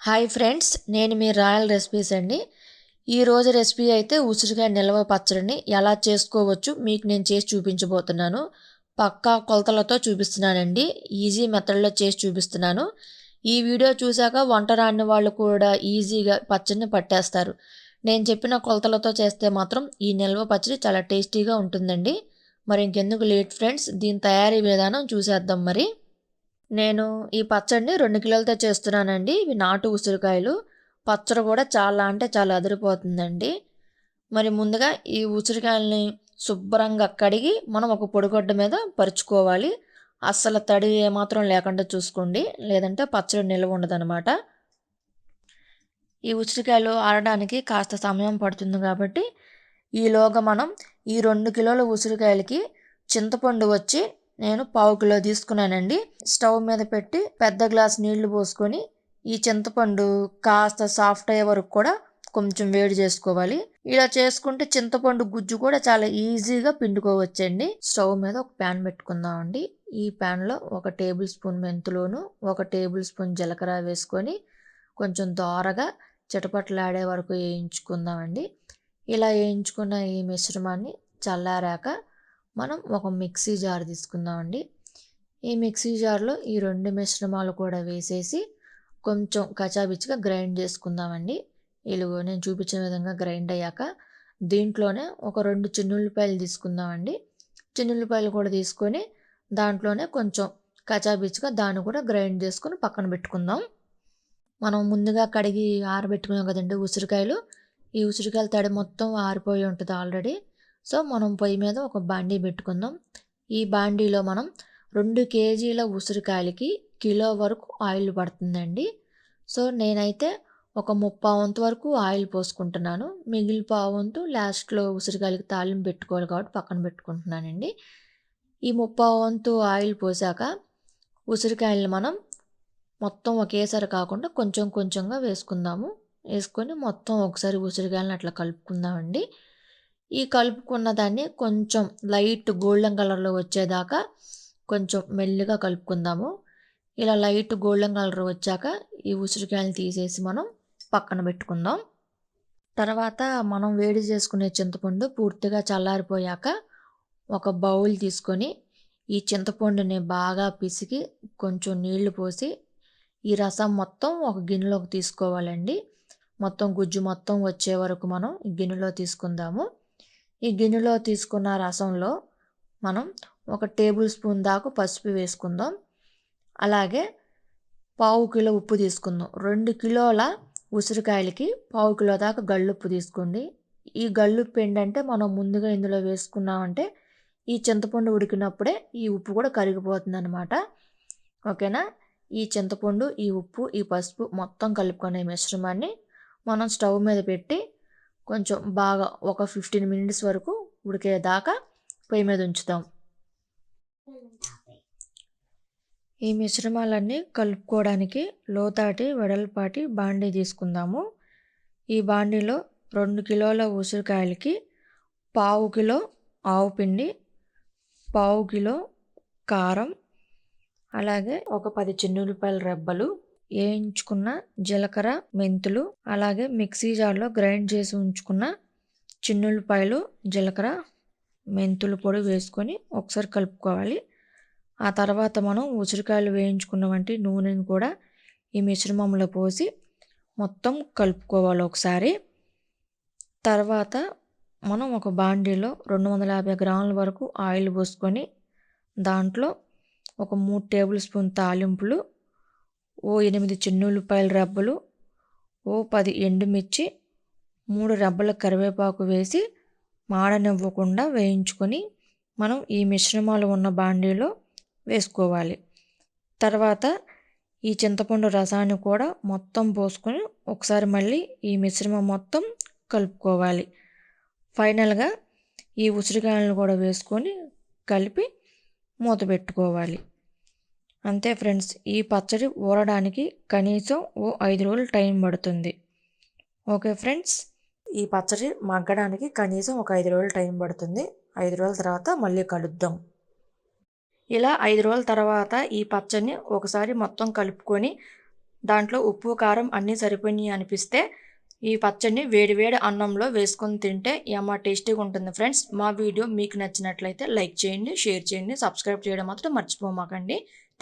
Hi friends నేను మీ royal recipes అండి. ఈరోజు రెసిపీ అయితే ఉసిరికాయ నిల్వ పచ్చడిని ఎలా చేసుకోవచ్చు మీకు నేను చేసి చూపించబోతున్నాను. పక్కా కొలతలతో చూపిస్తున్నానండి. ఈజీ మెథడ్లో చేసి చూపిస్తున్నాను. ఈ వీడియో చూశాక వంట రాని వాళ్ళు కూడా ఈజీగా పచ్చడిని పట్టేస్తారు. నేను చెప్పిన కొలతలతో చేస్తే మాత్రం ఈ నిల్వ పచ్చడి చాలా టేస్టీగా ఉంటుందండి. మరి ఇంకెందుకు లేట్ ఫ్రెండ్స్ దీని తయారీ విధానం చూసేద్దాం మరి. నేను ఈ పచ్చడిని రెండు కిలోలతో చేస్తున్నానండి. ఇవి నాటు ఉసిరికాయలు. పచ్చడి కూడా చాలా అంటే చాలా అదిరిపోతుందండి. మరి ముందుగా ఈ ఉసిరికాయలని శుభ్రంగా కడిగి మనం ఒక పొడిగొడ్డ మీద పరుచుకోవాలి. అస్సలు తడి ఏమాత్రం లేకుండా చూసుకోండి. లేదంటే పచ్చడి నిల్వ ఉండదనమాట ఈ ఉసిరికాయలు ఆడడానికి కాస్త సమయం పడుతుంది కాబట్టి ఈలోగా మనం ఈ రెండు కిలోల ఉసిరికాయలకి చింతపండు వచ్చి నేను పావు కిలో తీసుకున్నానండి. స్టవ్ మీద పెట్టి పెద్ద గ్లాస్ నీళ్ళు పోసుకొని ఈ చింతపండు కాస్త సాఫ్ట్ అయ్యే వరకు కూడా కొంచెం వేడి చేసుకోవాలి. ఇలా చేసుకుంటే చింతపండు గుజ్జు కూడా చాలా ఈజీగా పిండుకోవచ్చండి. స్టవ్ మీద ఒక ప్యాన్ పెట్టుకుందామండి. ఈ ప్యాన్లో ఒక టేబుల్ స్పూన్ మెంతులోను ఒక టేబుల్ స్పూన్ జీలకర్ర వేసుకొని కొంచెం దోరగా చిటపట్లాడే వరకు వేయించుకుందామండి. ఇలా వేయించుకున్న ఈ మిశ్రమాన్ని చల్లారాక మనం ఒక మిక్సీ జార్ తీసుకుందామండి. ఈ మిక్సీ జార్లో ఈ రెండు మిశ్రమాలు కూడా వేసేసి కొంచెం కచాబిచ్చిగా గ్రైండ్ చేసుకుందామండి. ఇలుగు నేను చూపించిన విధంగా గ్రైండ్ అయ్యాక దీంట్లోనే ఒక రెండు చిన్నుల్లిపాయలు తీసుకుందామండి. చిన్నుల్లిపాయలు కూడా తీసుకొని దాంట్లోనే కొంచెం కచాబిచ్చిగా దాన్ని కూడా గ్రైండ్ చేసుకొని పక్కన పెట్టుకుందాం. మనం ముందుగా కడిగి ఆరబెట్టుకున్నాం కదండి ఉసిరికాయలు. ఈ ఉసిరికాయల తడి మొత్తం ఆరిపోయి ఉంటుంది ఆల్రెడీ. సో మనం పొయ్యి మీద ఒక బాండీ పెట్టుకుందాం. ఈ బాండీలో మనం రెండు కేజీల ఉసిరికాయలకి కిలో వరకు ఆయిల్ పడుతుందండి. సో నేనైతే ఒక ముప్పా వంతు వరకు ఆయిల్ పోసుకుంటున్నాను. మిగిలి వంతు లాస్ట్లో ఉసిరికాయలకి తాళింపు పెట్టుకోవాలి కాబట్టి పక్కన పెట్టుకుంటున్నానండి. ఈ ముప్పా వంతు ఆయిల్ పోసాక ఉసిరికాయలను మనం మొత్తం ఒకేసారి కాకుండా కొంచెం కొంచెంగా వేసుకుందాము. వేసుకొని మొత్తం ఒకసారి ఉసిరికాయలను అట్లా కలుపుకుందామండి. ఈ కలుపుకున్న దాన్ని కొంచెం లైట్ గోల్డెన్ కలర్లో వచ్చేదాకా కొంచెం మెల్లిగా కలుపుకుందాము. ఇలా లైట్ గోల్డెన్ కలర్ వచ్చాక ఈ ఉసిరికాయలు తీసేసి మనం పక్కన పెట్టుకుందాం. తర్వాత మనం వేడి చేసుకునే చింతపండు పూర్తిగా చల్లారిపోయాక ఒక బౌల్ తీసుకొని ఈ చింతపండుని బాగా పిసికి కొంచెం నీళ్ళు పోసి ఈ రసం మొత్తం ఒక గిన్నెలోకి తీసుకోవాలండి. మొత్తం గుజ్జు మొత్తం వచ్చే వరకు మనం ఈ గిన్నెలో తీసుకుందాము. ఈ గిన్నెలో తీసుకున్న రసంలో మనం ఒక టేబుల్ స్పూన్ దాకా పసుపు వేసుకుందాం. అలాగే పావు కిలో ఉప్పు తీసుకుందాం. రెండు కిలోల ఉసిరికాయలకి పావు కిలో దాకా గళ్ళుప్పు తీసుకోండి. ఈ గళ్ళుప్పు ఏంటంటే మనం ముందుగా ఇందులో వేసుకున్నామంటే ఈ చింతపండు ఉడికినప్పుడే ఈ ఉప్పు కూడా కరిగిపోతుంది అనమాట ఓకేనా? ఈ చింతపండు ఈ ఉప్పు ఈ పసుపు మొత్తం కలుపుకునే మిశ్రమాన్ని మనం స్టవ్ మీద పెట్టి కొంచెం బాగా ఒక ఫిఫ్టీన్ మినిట్స్ వరకు ఉడికేదాకా పొయ్యి మీద ఉంచుతాం. ఈ మిశ్రమాలన్నీ కలుపుకోవడానికి లోతాటి వెడల్పాటి బాండీ తీసుకుందాము. ఈ బాండీలో రెండు కిలోల ఉసిరికాయలకి పావు కిలో ఆవు పిండి పావు కిలో కారం అలాగే ఒక పది చిన్నులపాయల రెబ్బలు వేయించుకున్న జీలకర్ర మెంతులు అలాగే మిక్సీ జార్లో గ్రైండ్ చేసి ఉంచుకున్న చిన్నులపాయలు జీలకర్ర మెంతులు పొడి వేసుకొని ఒకసారి కలుపుకోవాలి. ఆ తర్వాత మనం ఉసిరికాయలు వేయించుకున్న వంటి నూనెని కూడా ఈ మిశ్రమంలో పోసి మొత్తం కలుపుకోవాలి ఒకసారి. తర్వాత మనం ఒక బాండీలో రెండు వందల యాభై గ్రాముల వరకు ఆయిల్ పోసుకొని దాంట్లో ఒక మూడు టేబుల్ స్పూన్ తాలింపులు ఓ ఎనిమిది చిన్నుల్లిపాయల రబ్బలు ఓ పది ఎండుమిర్చి మూడు రబ్బల కరివేపాకు వేసి మాడనివ్వకుండా వేయించుకొని మనం ఈ మిశ్రమాలు ఉన్న బాండీలో వేసుకోవాలి. తర్వాత ఈ చింతపండు రసాన్ని కూడా మొత్తం పోసుకొని ఒకసారి మళ్ళీ ఈ మిశ్రమం మొత్తం కలుపుకోవాలి. ఫైనల్గా ఈ ఉసిరికాయలను కూడా వేసుకొని కలిపి మూత పెట్టుకోవాలి. అంతే ఫ్రెండ్స్ ఈ పచ్చడి ఊరడానికి కనీసం ఓ ఐదు రోజులు టైం పడుతుంది. ఓకే ఫ్రెండ్స్ ఈ పచ్చడి మగ్గడానికి కనీసం ఒక ఐదు రోజులు టైం పడుతుంది. ఐదు రోజుల తర్వాత మళ్ళీ కలుద్దాం. ఇలా ఐదు రోజుల తర్వాత ఈ పచ్చడిని ఒకసారి మొత్తం కలుపుకొని దాంట్లో ఉప్పు కారం అన్నీ సరిపోయినాయి అనిపిస్తే ఈ పచ్చడిని వేడివేడి అన్నంలో వేసుకొని తింటే యమ్మ టేస్టీగా ఉంటుంది ఫ్రెండ్స్. మా వీడియో మీకు నచ్చినట్లయితే లైక్ చేయండి షేర్ చేయండి సబ్స్క్రైబ్ చేయడం మాత్రం మర్చిపోమాకండి.